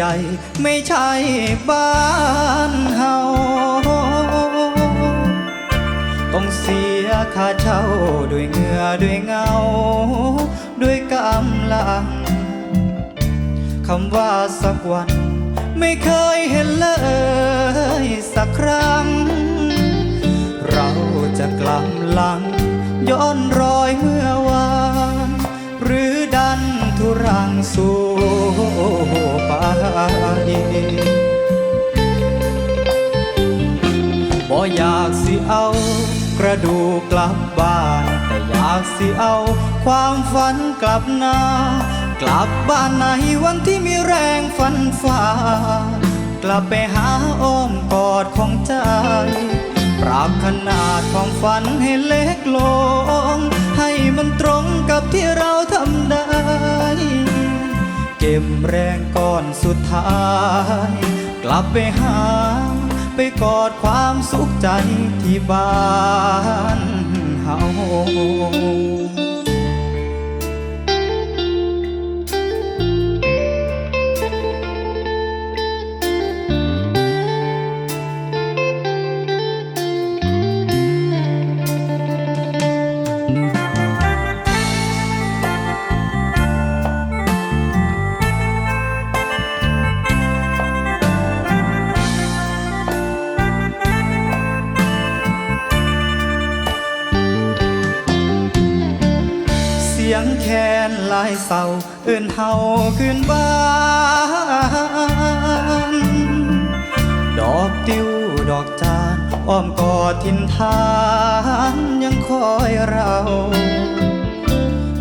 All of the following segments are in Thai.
ใหญ่ไม่ใช่บ้านเฮาต้องเสียค่าเช่าด้วยเหงื่อด้วยเงา ด้วยกำลังคำว่าสักวัน ไม่เคยเห็นเลยสักครั้ง ระดูกกลับบ้าน แต่อยากสิเอา ความฝันกลับนากลับบ้านในวันที่มีแรงฝันฝ่ากลับไปหาอ้อมกอดของใจ ปรับขนาดของฝันให้เล็กลง ให้มันตรงกับที่เราทำได้ เก็บแรงก้อนสุดท้าย กลับไปหา ไปกอดความสุขใจที่บ้านเฮา ยงแคนลายเศร้าเอื่นเฮาขึ้นบ้าน ดอกติวดอกจานอ้อมกอดทินทานยังคอยเรา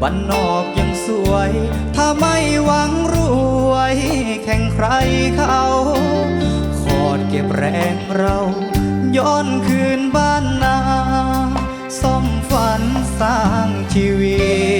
บ้านนอกยังสวย ถ้าไม่หวังรวย แข่งใครเขาขอดเก็บแรงเรา ย้อนคืนบ้านนาซ่อมฝันสร้างชีวิต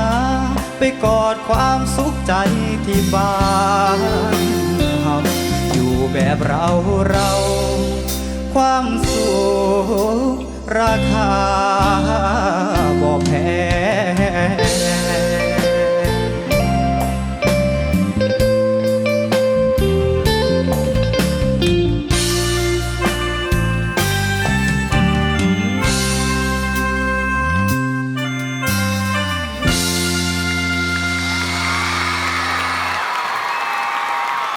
ไปกอดความสุขใจที่บ้านเฮาอยู่แบบเราเรา ความสุขราคา